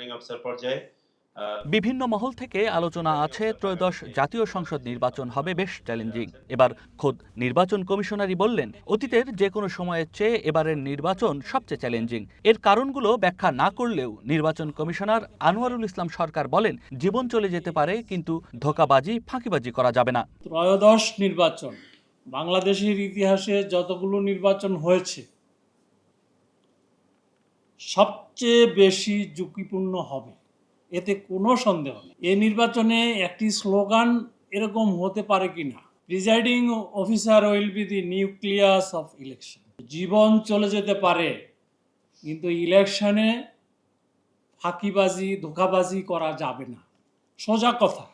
Returning officer পর্যায়ে বিভিন্ন মহল থেকে আলোচনা আছে ত্রয়োদশ জাতীয় সংসদ নির্বাচন হবে বেশ চ্যালেঞ্জিং এবার খোদ নির্বাচন কমিশনারই বললেন অতীতের যে কোনো সময়ের চেয়ে এবারের নির্বাচন সবচেয়ে চ্যালেঞ্জিং এর কারণগুলো ব্যাখ্যা না করলেও নির্বাচন কমিশনার আনোয়ারুল ইসলাম সরকার বলেন জীবন চলে যেতে পারে কিন্তু ধোকাবাজি ফাঁকিবাজি করা যাবে না। ত্রয়োদশ নির্বাচন। বাংলাদেশের ইতিহাসে যতগুলো নির্বাচন হয়েছে সবচেয়ে বেশি ঝুঁকিপূর্ণ হবে। এতে কোনো সন্দেহ নেই। এ নির্বাচনে একটি স্লোগান এরকম হতে পারে কি না presiding officer will be the nucleus of election জীবন চলে যেতে পারে, কিন্তু ইলেকশনে ফাঁকিবাজি, ধোকাবাজি করা যাবে না। সোজা কথা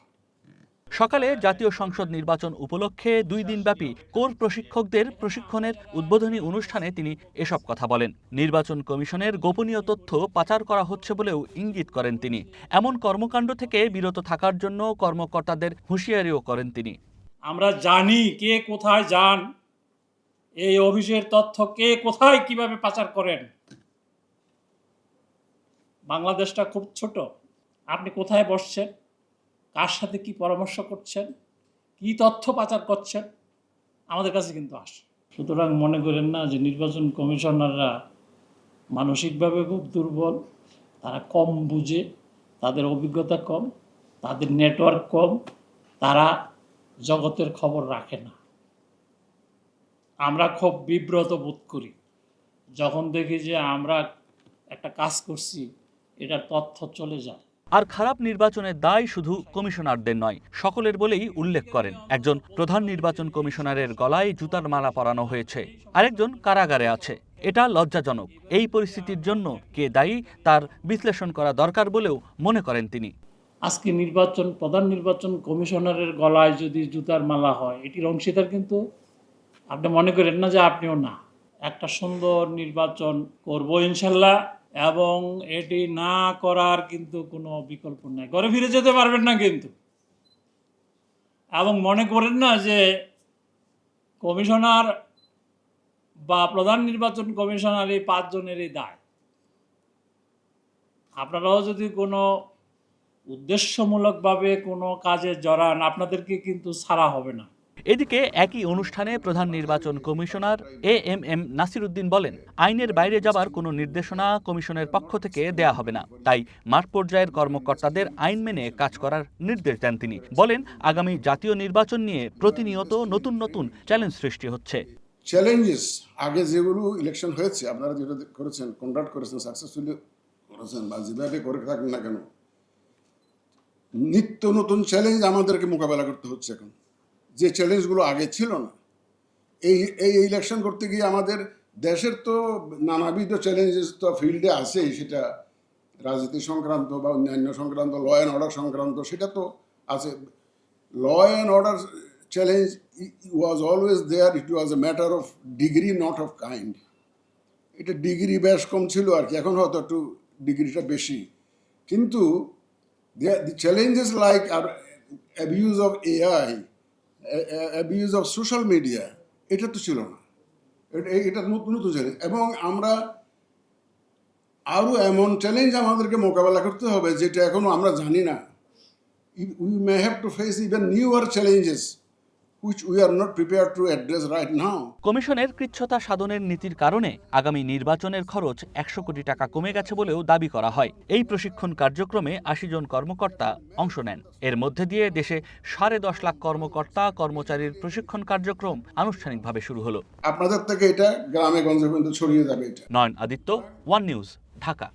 সকালে জাতীয় সংসদ নির্বাচন উপলক্ষে দুই দিনব্যাপী কোর প্রশিক্ষকদের প্রশিক্ষণের উদ্বোধনী অনুষ্ঠানে তিনি এসব কথা বলেন। নির্বাচন কমিশনের গোপনীয় তথ্য পাচার করা হচ্ছে বলেও ইঙ্গিত করেন তিনি। এমন কর্মকাণ্ড থেকে বিরত থাকার জন্য কর্মকর্তাদের হুঁশিয়ারিও করেন তিনি। আমরা জানি কে কোথায় যান, এই অফিসের তথ্য কে কোথায় কীভাবে পাচার করেন। বাংলাদেশটা খুব ছোট। আপনি কোথায় বসছেন? কার সাথে কি পরামর্শ করছেন? কি তথ্য পাচার করছেন? আমাদের কাছে কিন্তু আসে। সুতরাং মনে করেন না যে নির্বাচন কমিশনাররা মানসিকভাবে খুব দুর্বল, তারা কম বুঝে, তাদের অভিজ্ঞতা কম, তাদের নেটওয়ার্ক কম, তারা জগতের খবর রাখে না। আমরা খুব বিব্রত বোধ করি। যখন দেখি যে আমরা একটা কাজ করছি, এটার তথ্য চলে যায়। আর খারাপ নির্বাচনের দায় শুধু কমিশনারদের নয়, সকলের বলেই উল্লেখ করেন। একজন প্রধান নির্বাচন কমিশনারের গলায় জুতার মালা পরানো হয়েছে, আরেকজন কারাগারে আছে। এটা লজ্জাজনক। এই পরিস্থিতির জন্য কে দায়ী তার বিশ্লেষণ করা দরকার বলেও মনে করেন তিনি। আজকে নির্বাচন, প্রধান নির্বাচন কমিশনারের গলায় যদি জুতার মালা হয়, এটির অংশীদার কিন্তু আপনি মনে করেন না যে আপনিও না। একটা সুন্দর নির্বাচন করব ইনশাল্লাহ। এবং এটি না করার কিন্তু কোনো বিকল্প নাই। ঘরে ফিরে যেতে পারবেন না কিন্তু। এবং মনে করেন না যে কমিশনার বা প্রধান নির্বাচন কমিশনার এই পাঁচজনেরই দায়। আপনারাও যদি কোনো উদ্দেশ্যমূলকভাবে কোনো কাজে জড়ান, আপনাদেরকে কিন্তু ছাড়া হবে না। এদিকে একই অনুষ্ঠানে প্রধান নির্বাচন commissioner A M M Nasiruddin বলেন, আইনের বাইরে যাবার কোনো নির্দেশনা কমিশনের পক্ষ থেকে দেয়া হবে না। তাই মাঠ পর্যায়ের কর্মকর্তাদের আইন মেনে কাজ করার নির্দেশ দেন তিনি। বলেন, আগামী জাতীয় নির্বাচন নিয়ে প্রতিনিয়ত নতুন নতুন চ্যালেঞ্জ সৃষ্টি হচ্ছে। চ্যালেঞ্জেস, আগে যেগুলো ইলেকশন হয়েছে, আপনারা যেটা করেছেন কন্ডাক্ট করেছেন সাকসেসফুলি করেছেন বা যেভাবে করে থাকেন না কেন, নিত্য নতুন চ্যালেঞ্জ আমাদেরকে মোকাবেলা করতে হচ্ছে এখন। যে চ্যালেঞ্জগুলো আগে ছিল না। এই এই ইলেকশন করতে গিয়ে আমাদের দেশের তো নানাবিধ চ্যালেঞ্জেস তো ফিল্ডে আছেই, সেটা রাজনীতি সংক্রান্ত বা অন্যান্য সংক্রান্ত ল অ্যান্ড অর্ডার সংক্রান্ত, সেটা তো আছে। Law and order challenge was always there it was a matter of degree not of kind এটা ডিগ্রি বেশ কম ছিল আর কি, এখন হয়তো একটু ডিগ্রিটা বেশি। কিন্তু the challenges like R abuse of AI abuse of social media এটা তো ছিল না। এটা নতুন নতুন চ্যালেঞ্জ এবং আমরা আরও এমন চ্যালেঞ্জ আমাদেরকে মোকাবেলা করতে হবে, যেটা এখনও আমরা জানি না। We may have to face even newer challenges কমিশনের কৃচ্ছতা সাধনের নীতির কারণে আগামী নির্বাচনের খরচ একশো কোটি টাকা কমে গেছে বলেও দাবি করা হয়। এই প্রশিক্ষণ কার্যক্রমে আশি জন কর্মকর্তা অংশ নেন। এর মধ্যে দিয়ে দেশে সাড়ে দশ লাখ কর্মকর্তা কর্মচারীর প্রশিক্ষণ কার্যক্রম আনুষ্ঠানিকভাবে শুরু হলো। আপনাদের থেকে এটা গ্রামে গঞ্জে পর্যন্ত ছড়িয়ে যাবে এটা। Nayan Aditya one news Dhaka.